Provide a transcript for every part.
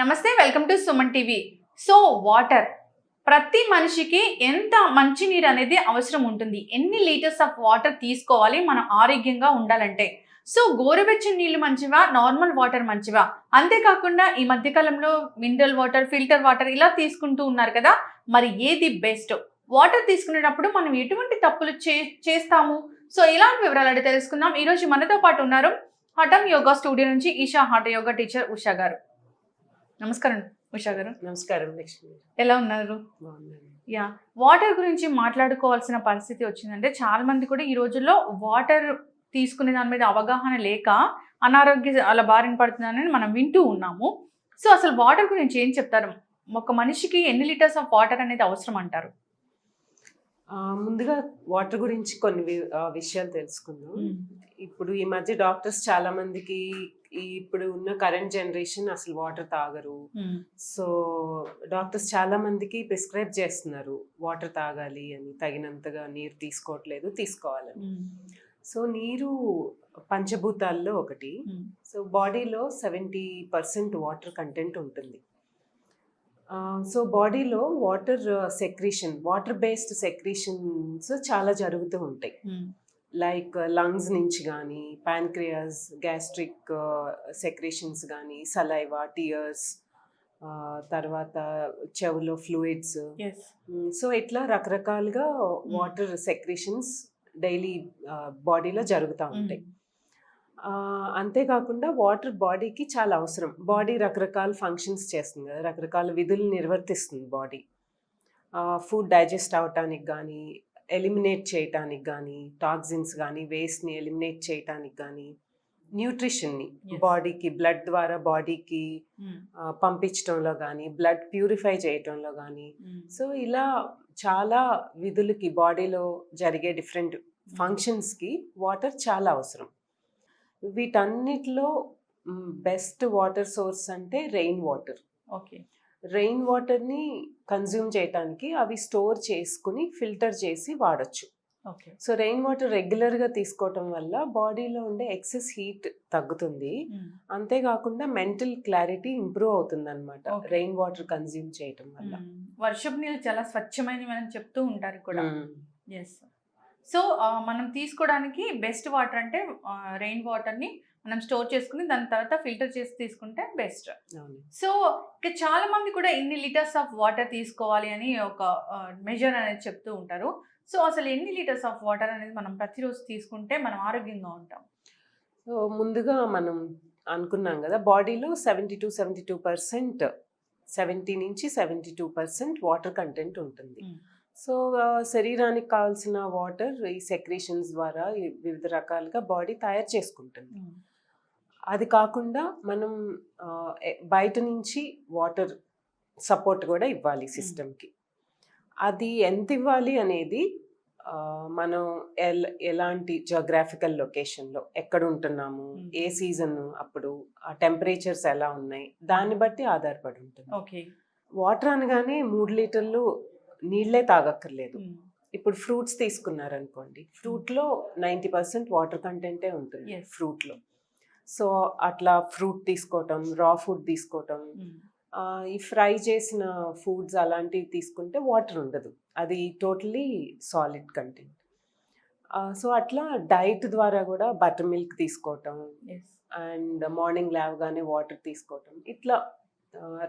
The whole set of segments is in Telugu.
నమస్తే welcome to Suman TV. So water. ప్రతి మనిషికి ఎంత మంచినీరు అనేది అవసరం ఉంటుంది. ఎన్ని లీటర్స్ ఆఫ్ వాటర్ తీసుకోవాలి మనం ఆరోగ్యంగా ఉండాలంటే. సో గోరువెచ్చని నీళ్ళు మంచివా నార్మల్ వాటర్ మంచివా? అంతేకాకుండా ఈ మధ్యకాలంలో మినరల్ వాటర్ ఫిల్టర్ వాటర్ ఇలా తీసుకుంటూ ఉన్నారు కదా మరి ఏది బెస్ట్? వాటర్ తీసుకునేటప్పుడు మనం ఎటువంటి తప్పులు చే చేస్తాము? సో ఇలాంటి వివరాలు అడిగి తెలుసుకుందాం. ఈరోజు మనతో పాటు ఉన్నారు హఠం యోగా స్టూడియో నుంచి ఈషా హఠ యోగా టీచర్ ఉషా గారు. నమస్కారం ఉషా గారు. నమస్కారం లక్ష్మి ఎలా ఉన్నారు? యా వాటర్ గురించి మాట్లాడుకోవాల్సిన పరిస్థితి వచ్చిందంటే చాలా మంది కూడా ఈ రోజుల్లో వాటర్ తీసుకునే దాని మీద అవగాహన లేక అనారోగ్య అలా బారిన పడుతుందని మనం వింటూ ఉన్నాము. సో అసలు వాటర్ గురించి ఏం చెప్తారు? ఒక మనిషికి ఎన్ని లీటర్స్ ఆఫ్ వాటర్ అనేది అవసరం అంటారు? ముందుగా వాటర్ గురించి కొన్ని విషయాలు తెలుసుకుందాం. ఇప్పుడు ఈ మధ్య డాక్టర్స్ చాలా మందికి ఈ ఇప్పుడు ఉన్న కరెంట్ జనరేషన్ అసలు వాటర్ తాగరు. సో డాక్టర్స్ చాలా మందికి ప్రిస్క్రైబ్ చేస్తున్నారు. వాటర్ తాగాలి అని తగినంతగా నీరు తీసుకోవట్లేదు తీసుకోవాలని. సో నీరు పంచభూతాల్లో ఒకటి. సో బాడీలో సెవెంటీ పర్సెంట్ వాటర్ కంటెంట్ ఉంటుంది. సో బాడీలో water secretion water based secretions చాలా జరుగుతూ ఉంటాయి. లైక్ లంగ్స్ నుంచి కానీ ప్యాన్క్రియాస్ గ్యాస్ట్రిక్ సెక్రేషన్స్ కానీ సలైవా టియర్స్ తర్వాత చెవులో ఫ్లూయిడ్స్ ఎస్ సో ఇట్లా రకరకాలుగా వాటర్ సెక్రేషన్స్ డైలీ బాడీలో జరుగుతూ ఉంటాయి. అంతేకాకుండా వాటర్ బాడీకి చాలా అవసరం. బాడీ రకరకాల ఫంక్షన్స్ చేస్తుంది కదా రకరకాల విధులు నిర్వర్తిస్తుంది బాడీ. ఫుడ్ డైజెస్ట్ అవటానికి కానీ ఎలిమినేట్ చేయటానికి కానీ టాక్సిన్స్ కానీ వేస్ట్ని ఎలిమినేట్ చేయటానికి కానీ న్యూట్రిషన్ని. బాడీకి బ్లడ్ ద్వారా బాడీకి పంపించడంలో కానీ బ్లడ్ ప్యూరిఫై చేయటంలో కానీ సో ఇలా చాలా విధులకి బాడీలో జరిగే డిఫరెంట్ ఫంక్షన్స్కి వాటర్ చాలా అవసరం. వీటన్నిటిలో బెస్ట్ వాటర్ సోర్స్ అంటే రెయిన్ వాటర్. ఓకే. రెయిన్ వాటర్ని కన్జ్యూమ్ చేయడానికి అవి స్టోర్ చేసుకుని ఫిల్టర్ చేసి వాడచ్చు. ఓకే. సో రెయిన్ వాటర్ రెగ్యులర్గా తీసుకోవటం వల్ల బాడీలో ఉండే ఎక్సెస్ హీట్ తగ్గుతుంది. అంతేకాకుండా మెంటల్ క్లారిటీ ఇంప్రూవ్ అవుతుంది అనమాట. రెయిన్ వాటర్ కన్జ్యూమ్ చేయటం వల్ల. వర్షపు నీళ్ళు చాలా స్వచ్ఛమైనవి అని చెప్తూ ఉంటారు కూడా. ఎస్ సో మనం తీసుకోవడానికి బెస్ట్ వాటర్ అంటే రెయిన్ వాటర్ని మనం స్టోర్ చేసుకుని దాని తర్వాత ఫిల్టర్ చేసి తీసుకుంటే బెస్ట్. సో ఇక చాలా మంది కూడా ఇన్ని లీటర్స్ ఆఫ్ వాటర్ తీసుకోవాలి అని ఒక మెజర్ అనేది చెప్తూ ఉంటారు. సో అసలు ఎన్ని లీటర్స్ ఆఫ్ వాటర్ అనేది మనం ప్రతిరోజు తీసుకుంటే మనం ఆరోగ్యంగా ఉంటాం? సో ముందుగా మనం అనుకున్నాం కదా బాడీలో seventy to seventy two percent seventy నుంచి seventy two percent water content ఉంటుంది. సో శరీరానికి కావాల్సిన వాటర్ ఈ సెక్రేషన్స్ ద్వారా వివిధ రకాలుగా బాడీ తయారు చేసుకుంటుంది. అది కాకుండా మనం బయట నుంచి వాటర్ సపోర్ట్ కూడా ఇవ్వాలి సిస్టమ్కి. అది ఎంత ఇవ్వాలి అనేది మనం ఎల్ ఎలాంటి జోగ్రాఫికల్ లొకేషన్లో ఎక్కడ ఉంటున్నాము. ఏ సీజన్ అప్పుడు ఆ టెంపరేచర్స్ ఎలా ఉన్నాయి దాన్ని బట్టి ఆధారపడి ఉంటుంది. ఓకే. వాటర్ అనగానే మూడు లీటర్లు నీళ్ళే తాగక్కర్లేదు. ఇప్పుడు ఫ్రూట్స్ తీసుకున్నారనుకోండి ఫ్రూట్లో నైంటీ పర్సెంట్ వాటర్ కంటెంటే ఉంటుంది. ఫ్రూట్లో. సో అట్లా ఫ్రూట్ తీసుకోవటం రా ఫుడ్ తీసుకోవటం ఈ ఫ్రై చేసిన ఫుడ్స్ అలాంటివి తీసుకుంటే వాటర్ ఉండదు. అది టోటలీ సాలిడ్ కంటెంట్. సో అట్లా డైట్ ద్వారా కూడా బటర్ మిల్క్ తీసుకోవటం అండ్ మార్నింగ్ లేవగానే వాటర్ తీసుకోవటం ఇట్లా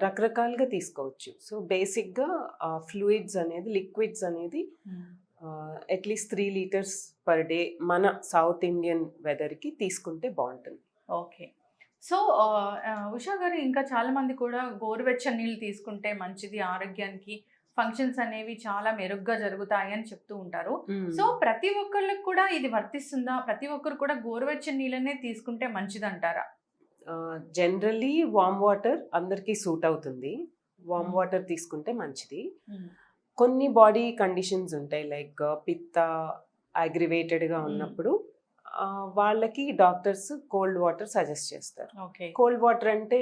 రకరకాలుగా తీసుకోవచ్చు. సో బేసిక్గా ఫ్లూయిడ్స్ అనేది లిక్విడ్స్ అనేది at least three litres per day మన సౌత్ ఇండియన్ వెదర్కి తీసుకుంటే బాగుంటుంది ఓకే. సో ఉషా గారు ఇంకా చాలా మంది కూడా గోరువెచ్చని నీళ్ళు తీసుకుంటే మంచిది ఆరోగ్యానికి ఫంక్షన్స్ అనేవి చాలా మెరుగ్గా జరుగుతాయి అని చెప్తూ ఉంటారు. సో ప్రతి ఒక్కళ్ళకి కూడా ఇది వర్తిస్తుందా? ప్రతి ఒక్కరు కూడా గోరువెచ్చని నీళ్ళనే తీసుకుంటే మంచిది అంటారా జనరల్లీ వామ్ వాటర్ అందరికీ సూట్ అవుతుంది. వామ్. వాటర్ తీసుకుంటే మంచిది. కొన్ని బాడీ కండిషన్స్ ఉంటాయి లైక్ పిత్త అగ్రివేటెడ్గా. ఉన్నప్పుడు వాళ్ళకి డాక్టర్స్ కోల్డ్ వాటర్ సజెస్ట్ చేస్తారు. ఓకే కోల్డ్ వాటర్ అంటే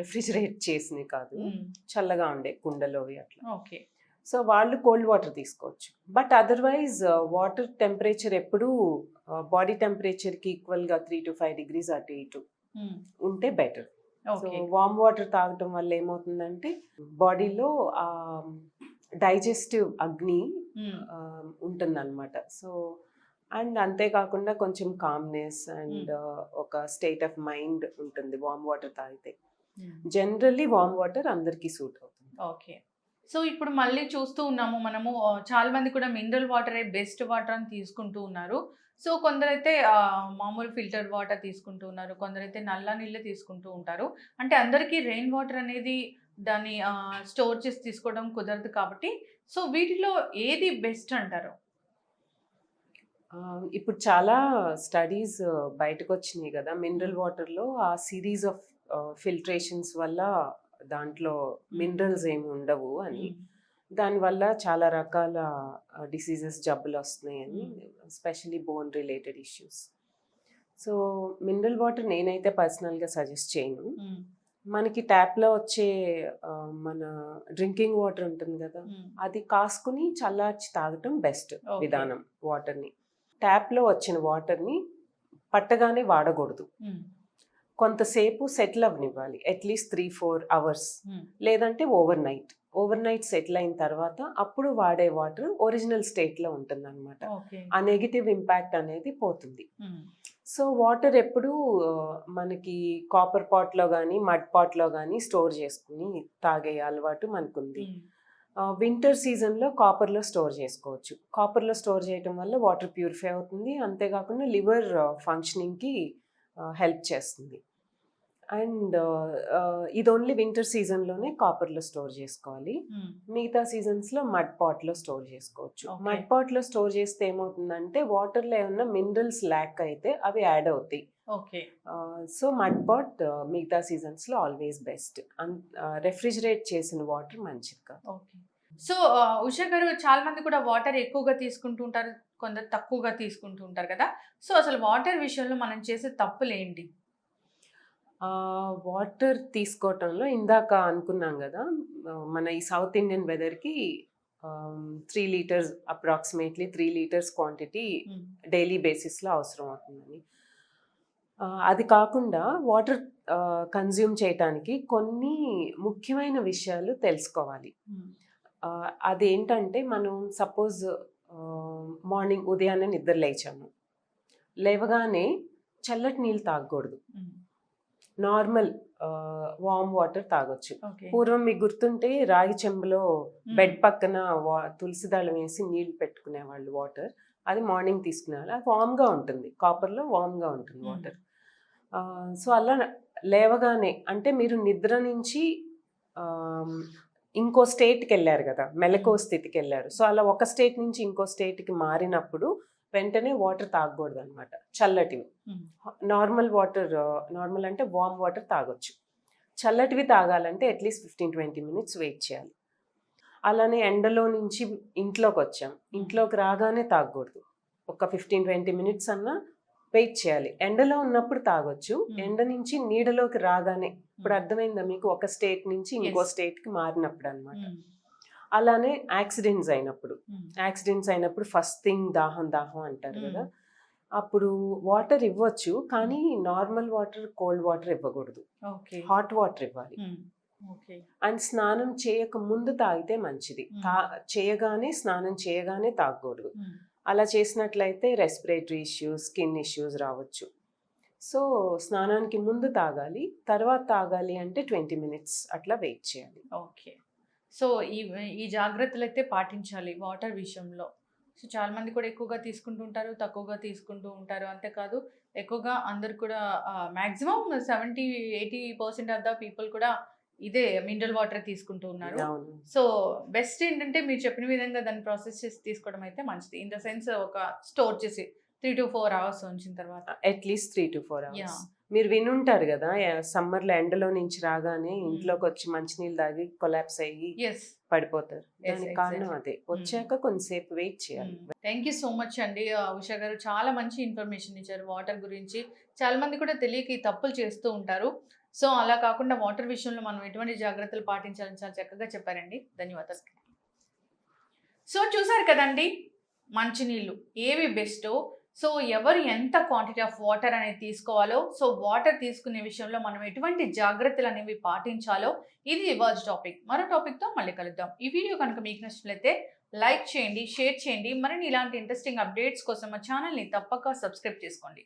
రిఫ్రిజిరేట్ చేసినవి కాదు. చల్లగా ఉండే కుండలోవి అట్లా. ఓకే సో వాళ్ళు కోల్డ్ వాటర్ తీసుకోవచ్చు. బట్ అదర్వైజ్ వాటర్ టెంపరేచర్ ఎప్పుడూ బాడీ టెంపరేచర్కి ఈక్వల్గా త్రీ టు ఫైవ్ డిగ్రీస్ అటు ఇటు. ఉంటే బెటర్. సో వామ్ వాటర్ తాగటం వల్ల ఏమవుతుందంటే బాడీలో డైజెస్టివ్ అగ్ని ఉంటుందన్నమాట. సో అండ్ అంతేకాకుండా కొంచెం కామ్నెస్ అండ్ ఒక స్టేట్ ఆఫ్ మైండ్ ఉంటుంది వామ్ వాటర్ తాగితే. జనరల్లీ వామ్ వాటర్ అందరికీ సూట్ అవుతుంది. ఓకే. సో ఇప్పుడు మళ్ళీ చూస్తూ ఉన్నాము. మనము చాలా మంది కూడా మినరల్ వాటర్ బెస్ట్ వాటర్ అని తీసుకుంటూ ఉన్నారు. సో కొందరైతే మామూలు ఫిల్టర్ వాటర్ తీసుకుంటూ ఉన్నారు. కొందరైతే నల్ల నీళ్ళే తీసుకుంటూ ఉంటారు. అంటే అందరికీ రెయిన్ వాటర్ అనేది దాన్ని స్టోర్ చేసి తీసుకోవడం కుదరదు కాబట్టి సో వీటిలో ఏది బెస్ట్ అంటారు? ఇప్పుడు చాలా స్టడీస్ బయటకు వచ్చినాయి కదా. మినరల్ వాటర్లో ఆ సిరీస్ ఆఫ్ ఫిల్ట్రేషన్స్ వల్ల దాంట్లో మినరల్స్ ఏమి ఉండవు అని దానివల్ల చాలా రకాల డిసీజెస్ జబ్బులు వస్తున్నాయని specially bone related issues so mineral water నేనైతే పర్సనల్గా సజెస్ట్ చేయను. మనకి ట్యాప్లో వచ్చే మన డ్రింకింగ్ వాటర్ ఉంటుంది కదా. అది కాసుకుని చల్లార్చి తాగటం బెస్ట్. విధానం వాటర్ని ట్యాప్లో వచ్చిన వాటర్ని పట్టగానే వాడకూడదు. కొంతసేపు settle అవ్వనివ్వాలి. At least three four hours. లేదంటే overnight overnight settle అయిన తర్వాత అప్పుడు వాడే వాటర్ ఒరిజినల్ స్టేట్లో ఉంటుంది అనమాట ఆ నెగిటివ్ ఇంపాక్ట్ అనేది పోతుంది. సో వాటర్ ఎప్పుడు మనకి కాపర్ పాట్లో కానీ మడ్ పాట్లో కానీ స్టోర్ చేసుకుని తాగే అలవాటు మనకుంది. వింటర్ సీజన్లో కాపర్లో స్టోర్ చేసుకోవచ్చు. కాపర్లో స్టోర్ చేయటం వల్ల వాటర్ ప్యూరిఫై అవుతుంది. అంతేకాకుండా లివర్ ఫంక్షనింగ్కి హెల్ప్ చేస్తుంది. అండ్ ఇది ఓన్లీ వింటర్ సీజన్లోనే కాపర్లో స్టోర్ చేసుకోవాలి. మిగతా సీజన్స్లో మడ్ పాట్లో స్టోర్ చేసుకోవచ్చు. మడ్ పాట్లో స్టోర్ చేస్తే ఏమవుతుందంటే వాటర్లో ఏమన్నా మినరల్స్ ల్యాక్ అయితే అవి యాడ్ అవుతాయి. ఓకే. సో మడ్ పాట్ మిగతా సీజన్స్లో ఆల్వేస్ బెస్ట్. రెఫ్రిజిరేట్ చేసిన వాటర్ మంచిది కాదు. ఓకే. సో ఉషా గారు చాలా మంది కూడా వాటర్ ఎక్కువగా తీసుకుంటూ ఉంటారు కొందరు తక్కువగా తీసుకుంటూ ఉంటారు కదా? సో అసలు వాటర్ విషయంలో మనం చేసే తప్పులు ఏంటి వాటర్ తీసుకోవటంలో ఇందాక అనుకున్నాం కదా మన ఈ south Indian వెదర్కి three litres approximately three litres quantity. Daily బేసిస్లో అవసరం అవుతుందని అది కాకుండా వాటర్ కన్జ్యూమ్ చేయటానికి కొన్ని ముఖ్యమైన విషయాలు తెలుసుకోవాలి. ఆ, అదేంటంటే మనం సపోజ్ మార్నింగ్ ఉదయాన్నే నిద్ర లేచాము లేవగానే చల్లటి నీళ్ళు తాగకూడదు మ్మ్. నార్మల్ వామ్ వాటర్ తాగొచ్చు. పూర్వం మీకు గుర్తుంటే రాగి చెంబులో. బెడ్ పక్కన వా- తులసి దళం వేసి నీళ్ళు పెట్టుకునేవాళ్ళు వాటర్. అది మార్నింగ్ తీసుకునేవాళ్ళు. అది వామ్గా ఉంటుంది. కాపర్లో వామ్గా ఉంటుంది. వాటర్. సో అలా లేవగానే అంటే మీరు నిద్ర నుంచి ఇంకో స్టేట్కి వెళ్ళారు కదా మెలకువ స్థితికి వెళ్ళారు. సో అలా ఒక స్టేట్ నుంచి ఇంకో స్టేట్కి మారినప్పుడు వెంటనే వాటర్ తాగకూడదు అనమాట చల్లటివి. నార్మల్ వాటర్ నార్మల్ అంటే వామ్ వాటర్ తాగొచ్చు. చల్లటివి తాగాలంటే at least fifteen twenty minutes wait చేయాలి. అలానే ఎండలో నుంచి ఇంట్లోకి వచ్చాం ఇంట్లోకి రాగానే తాగకూడదు. ఒక ఫిఫ్టీన్ ట్వంటీ మినిట్స్ అన్నా వెయిట్ చేయాలి. ఎండలో ఉన్నప్పుడు తాగొచ్చు. ఎండ నుంచి నీడలోకి రాగానే. ఇప్పుడు అర్థమైందా మీకు? ఒక స్టేట్ నుంచి ఇంకో Yes. స్టేట్కి మారినప్పుడు అన్నమాట మ్మ్. అలానే యాక్సిడెంట్స్ అయినప్పుడు. యాక్సిడెంట్స్ అయినప్పుడు ఫస్ట్ థింగ్ దాహం దాహం అంటారు. కదా. అప్పుడు వాటర్ ఇవ్వచ్చు కానీ నార్మల్ వాటర్ కోల్డ్ వాటర్ ఇవ్వకూడదు. ఓకే. హాట్ వాటర్ ఇవ్వాలి. అండ్ స్నానం చేయక ముందు తాగితే మంచిది. తా చేయగానే స్నానం చేయగానే తాగకూడదు. అలా చేసినట్లయితే రెస్పిరేటరీ ఇష్యూస్ స్కిన్ ఇష్యూస్ రావచ్చు. సో స్నానానికి ముందు తాగాలి తర్వాత తాగాలి అంటే ట్వంటీ మినిట్స్ అట్లా వెయిట్ చేయాలి. ఓకే. సో ఈ ఈ జాగ్రత్తలు అయితే పాటించాలి వాటర్ విషయంలో. సో చాలా మంది కూడా ఎక్కువగా తీసుకుంటూ ఉంటారు తక్కువగా తీసుకుంటూ ఉంటారు. అంతేకాదు ఎక్కువగా అందరు కూడా maximum seventy eighty percent of the people కూడా ఇదే మినరల్ వాటర్ తీసుకుంటూ ఉన్నారు. సో బెస్ట్ ఏంటంటే మీరు చెప్పిన విధంగా దాన్ని ప్రాసెస్ చేసి తీసుకోవడం అయితే మంచిది. ఇన్ ద సెన్స్ ఒక స్టోర్ చేసి త్రీ టు ఫోర్ అవర్స్ ఉంచిన తర్వాత. At least three to four hours. మీరు వినుంటారు కదా సమ్మర్లో ఎండలో నుంచి రాగానే ఇంట్లోకి వచ్చి మంచినీళ్ళు తాగి కొలాప్స్ అయ్యి పడిపోతారు. దానికి కారణం. అదే. వచ్చాక కొంతసేపు వెయిట్ చేయాలి. థ్యాంక్ యూ సో మచ్ అండి. ఉషా గారు చాలా మంచి ఇన్ఫర్మేషన్ ఇచ్చారు వాటర్ గురించి. చాలా మంది కూడా తెలియక ఈ తప్పులు చేస్తూ ఉంటారు. సో అలా కాకుండా వాటర్ విషయంలో మనం ఎటువంటి జాగ్రత్తలు పాటించాలని చాలా చక్కగా చెప్పారండి. ధన్యవాదాలు. సో చూసారు కదండి? మంచినీళ్ళు ఏవి బెస్టో సో ఎవరు ఎంత క్వాంటిటీ ఆఫ్ వాటర్ అనేది తీసుకోవాలో సో వాటర్ తీసుకునే విషయంలో మనం ఎటువంటి జాగ్రత్తలు అనేవి పాటించాలో ఇది ఇవాళ టాపిక్ మరో టాపిక్తో మళ్ళీ కలుద్దాం. ఈ వీడియో కనుక మీకు నచ్చినట్లయితే లైక్ చేయండి షేర్ చేయండి. మరిన్ని ఇలాంటి ఇంట్రెస్టింగ్ అప్డేట్స్ కోసం మా ఛానల్ని తప్పక సబ్స్క్రైబ్ చేసుకోండి.